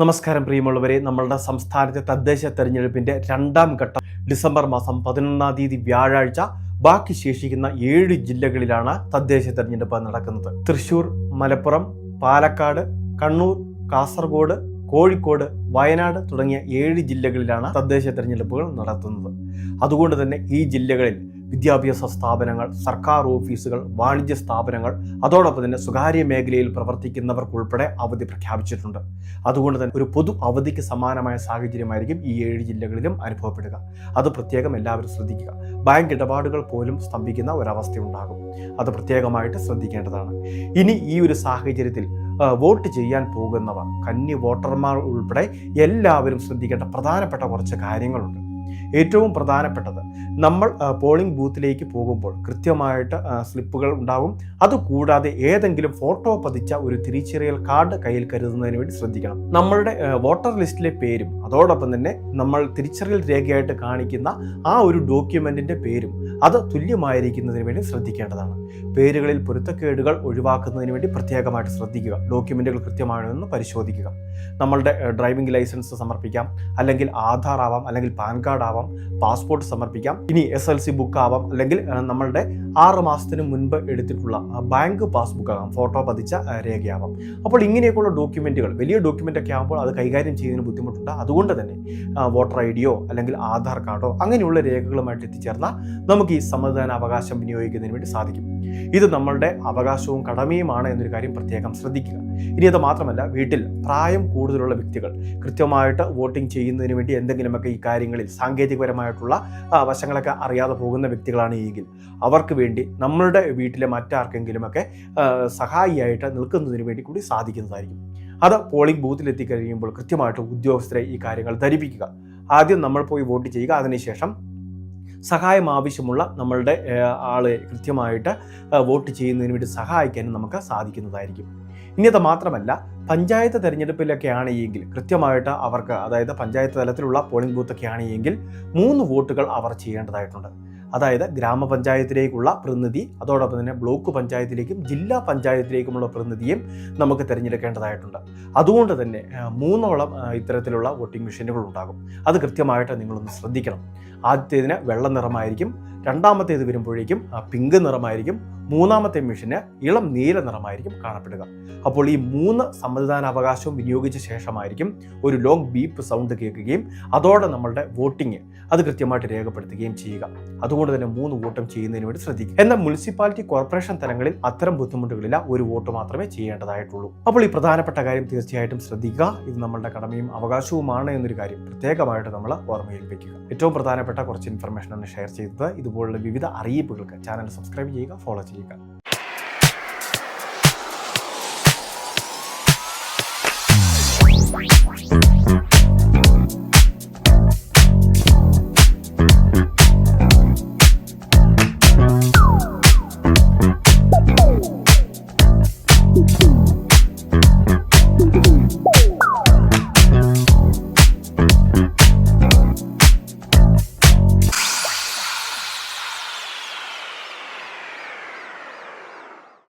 നമസ്കാരം പ്രിയമുള്ളവരെ. നമ്മളുടെ സംസ്ഥാനത്തെ തദ്ദേശ തെരഞ്ഞെടുപ്പിന്റെ രണ്ടാം ഘട്ടം ഡിസംബർ മാസം പതിനൊന്നാം തീയതി വ്യാഴാഴ്ച ബാക്കി ശേഷിക്കുന്ന ഏഴ് ജില്ലകളിലാണ് തദ്ദേശ തെരഞ്ഞെടുപ്പ് നടക്കുന്നത്. തൃശൂർ മലപ്പുറം പാലക്കാട് കണ്ണൂർ കാസർഗോഡ് കോഴിക്കോട് വയനാട് തുടങ്ങിയ ഏഴ് ജില്ലകളിലാണ് തദ്ദേശ തെരഞ്ഞെടുപ്പുകൾ നടത്തുന്നത്. അതുകൊണ്ട് തന്നെ ഈ ജില്ലകളിൽ വിദ്യാഭ്യാസ സ്ഥാപനങ്ങൾ സർക്കാർ ഓഫീസുകൾ വാണിജ്യ സ്ഥാപനങ്ങൾ അതോടൊപ്പം തന്നെ സ്വകാര്യ മേഖലയിൽ പ്രവർത്തിക്കുന്നവർക്കുൾപ്പെടെ അവധി പ്രഖ്യാപിച്ചിട്ടുണ്ട്. അതുകൊണ്ട് തന്നെ ഒരു പൊതു അവധിക്ക് സമാനമായ സാഹചര്യമായിരിക്കും ഈ ഏഴ് ജില്ലകളിലും അനുഭവപ്പെടുക. അത് പ്രത്യേകം എല്ലാവരും ശ്രദ്ധിക്കുക. ബാങ്ക് ഇടപാടുകൾ പോലും സ്തംഭിക്കുന്ന ഒരവസ്ഥയുണ്ടാകും. അത് പ്രത്യേകമായിട്ട് ശ്രദ്ധിക്കേണ്ടതാണ്. ഇനി ഈ ഒരു സാഹചര്യത്തിൽ വോട്ട് ചെയ്യാൻ പോകുന്നവർ കന്നി വോട്ടർമാർ ഉൾപ്പെടെ എല്ലാവരും ശ്രദ്ധിക്കേണ്ട പ്രധാനപ്പെട്ട കുറച്ച് കാര്യങ്ങളുണ്ട്. ഏറ്റവും പ്രധാനപ്പെട്ടത്. നമ്മൾ പോളിംഗ് ബൂത്തിലേക്ക് പോകുമ്പോൾ കൃത്യമായിട്ട് സ്ലിപ്പുകൾ ഉണ്ടാവും. അതുകൂടാതെ ഏതെങ്കിലും ഫോട്ടോ പതിച്ച ഒരു തിരിച്ചറിയൽ കാർഡ് കയ്യിൽ കരുതുന്നതിന് വേണ്ടി ശ്രദ്ധിക്കണം. നമ്മളുടെ വോട്ടർ ലിസ്റ്റിലെ പേരും അതോടൊപ്പം തന്നെ നമ്മൾ തിരിച്ചറിയൽ രേഖയായിട്ട് കാണിക്കുന്ന ആ ഒരു ഡോക്യുമെന്റിന്റെ പേരും അത് തുല്യമായിരിക്കുന്നതിന് വേണ്ടി ശ്രദ്ധിക്കേണ്ടതാണ്. പേരുകളിൽ പൊരുത്തക്കേടുകൾ ഒഴിവാക്കുന്നതിന് വേണ്ടി പ്രത്യേകമായിട്ട് ശ്രദ്ധിക്കുക. ഡോക്യുമെന്റുകൾ കൃത്യമാണെന്ന് പരിശോധിക്കുക. നമ്മളുടെ ഡ്രൈവിംഗ് ലൈസൻസ് സമർപ്പിക്കാം. അല്ലെങ്കിൽ ആധാർ ആവാം അല്ലെങ്കിൽ പാൻ കാർഡ് ആവാം. പാസ്പോർട്ട് സമർപ്പിക്കാം. ഇനി എസ് എൽ സി ബുക്ക് ആവാം അല്ലെങ്കിൽ നമ്മളുടെ ആറ് മാസത്തിന് മുൻപ് എടുത്തിട്ടുള്ള ബാങ്ക് പാസ്ബുക്ക് ആകാം ഫോട്ടോ പതിച്ച രേഖയാവാം. അപ്പോൾ ഇങ്ങനെയൊക്കെയുള്ള ഡോക്യുമെന്റുകൾ വലിയ ഡോക്യുമെന്റ് ഒക്കെ ആകുമ്പോൾ അത് കൈകാര്യം ചെയ്യുന്നതിന് ബുദ്ധിമുട്ടുണ്ട്. അതുകൊണ്ട് തന്നെ വോട്ടർ ഐ ഡിയോ അല്ലെങ്കിൽ ആധാർ കാർഡോ അങ്ങനെയുള്ള രേഖകളുമായിട്ട് എത്തിച്ചേർന്നാൽ നമുക്ക് ഈ സമ്മതിദാന അവകാശം വിനിയോഗിക്കുന്നതിന് വേണ്ടി സാധിക്കും. ഇത് നമ്മളുടെ അവകാശവും കടമയുമാണ് എന്നൊരു കാര്യം പ്രത്യേകം ശ്രദ്ധിക്കുക. ഇനി അത് മാത്രമല്ല വീട്ടിൽ പ്രായം കൂടുതലുള്ള വ്യക്തികൾ കൃത്യമായിട്ട് വോട്ടിംഗ് ചെയ്യുന്നതിന് വേണ്ടി എന്തെങ്കിലുമൊക്കെ ഈ കാര്യങ്ങളിൽ സാങ്കേതികപരമായിട്ടുള്ള വശങ്ങളൊക്കെ അറിയാതെ പോകുന്ന വ്യക്തികളാണ് എങ്കിൽ. അവർക്ക് വേണ്ടി നമ്മളുടെ വീട്ടിലെ മറ്റാർക്കെങ്കിലുമൊക്കെ സഹായിയായിട്ട് നിൽക്കുന്നതിന് വേണ്ടി കൂടി സാധിക്കുന്നതായിരിക്കും. അത് പോളിംഗ് ബൂത്തിൽ എത്തിക്കഴിയുമ്പോൾ കൃത്യമായിട്ട് ഉദ്യോഗസ്ഥരെ ഈ കാര്യങ്ങൾ ധരിപ്പിക്കുക. ആദ്യം നമ്മൾ പോയി വോട്ട് ചെയ്യുക. അതിനുശേഷം സഹായം ആവശ്യമുള്ള നമ്മളുടെ ആളെ കൃത്യമായിട്ട് വോട്ട് ചെയ്യുന്നതിന് വേണ്ടി സഹായിക്കാനും നമുക്ക് സാധിക്കുന്നതായിരിക്കും. ഇനി അത് മാത്രമല്ല പഞ്ചായത്ത് തെരഞ്ഞെടുപ്പിലൊക്കെ ആണെങ്കിൽ കൃത്യമായിട്ട് അവർക്ക് അതായത് പഞ്ചായത്ത് തലത്തിലുള്ള പോളിംഗ് ബൂത്തൊക്കെ ആണെങ്കിൽ മൂന്ന് വോട്ടുകൾ അവർ ചെയ്യേണ്ടതായിട്ടുണ്ട്. അതായത് ഗ്രാമപഞ്ചായത്തിലേക്കുള്ള പ്രതിനിധി അതോടൊപ്പം തന്നെ ബ്ലോക്ക് പഞ്ചായത്തിലേക്കും ജില്ലാ പഞ്ചായത്തിലേക്കുമുള്ള പ്രതിനിധിയും നമുക്ക് തിരഞ്ഞെടുക്കേണ്ടതായിട്ടുണ്ട്. അതുകൊണ്ട് തന്നെ മൂന്നോളം ഇത്തരത്തിലുള്ള വോട്ടിംഗ് മെഷീനുകൾ ഉണ്ടാകും. അത് കൃത്യമായിട്ട് നിങ്ങളൊന്ന് ശ്രദ്ധിക്കണം. ആദ്യത്തേതിന് വെള്ള നിറമായിരിക്കും രണ്ടാമത്തേത് വരുമ്പോഴേക്കും പിങ്ക് നിറമായിരിക്കും. മൂന്നാമത്തെ മെഷീന് ഇളം നീല നിറമായിരിക്കും കാണപ്പെടുക. അപ്പോൾ ഈ മൂന്ന് സമ്മതിദാനാവകാശവും വിനിയോഗിച്ച ശേഷമായിരിക്കും ഒരു ലോങ് ബീപ്പ് സൗണ്ട് കേൾക്കുകയും അതോടെ നമ്മളുടെ വോട്ടിംഗ് അത് കൃത്യമായിട്ട് രേഖപ്പെടുത്തുകയും ചെയ്യുക. അതുകൊണ്ട് തന്നെ മൂന്ന് വോട്ടും ചെയ്യുന്നതിന് വേണ്ടി ശ്രദ്ധിക്കുക. എന്നാൽ മുനിസിപ്പാലിറ്റി കോർപ്പറേഷൻ തലങ്ങളിൽ അത്തരം ബുദ്ധിമുട്ടുകളില്ല. ഒരു വോട്ട് മാത്രമേ ചെയ്യേണ്ടതായിട്ടുള്ളൂ. അപ്പോൾ ഈ പ്രധാനപ്പെട്ട കാര്യം തീർച്ചയായിട്ടും ശ്രദ്ധിക്കുക. ഇത് നമ്മളുടെ കടമയും അവകാശവുമാണ് എന്നൊരു കാര്യം പ്രത്യേകമായിട്ട് നമ്മൾ ഓർമ്മയിൽ വയ്ക്കുക ഏറ്റവും പ്രധാനപ്പെട്ട കുറച്ച് ഇൻഫർമേഷൻ ആണ് ഷെയർ ചെയ്തത്. ഇതുപോലുള്ള വിവിധ അറിയിപ്പുകൾക്ക് ചാനൽ സബ്സ്ക്രൈബ് ചെയ്യുക ഫോളോ ചെയ്യുക.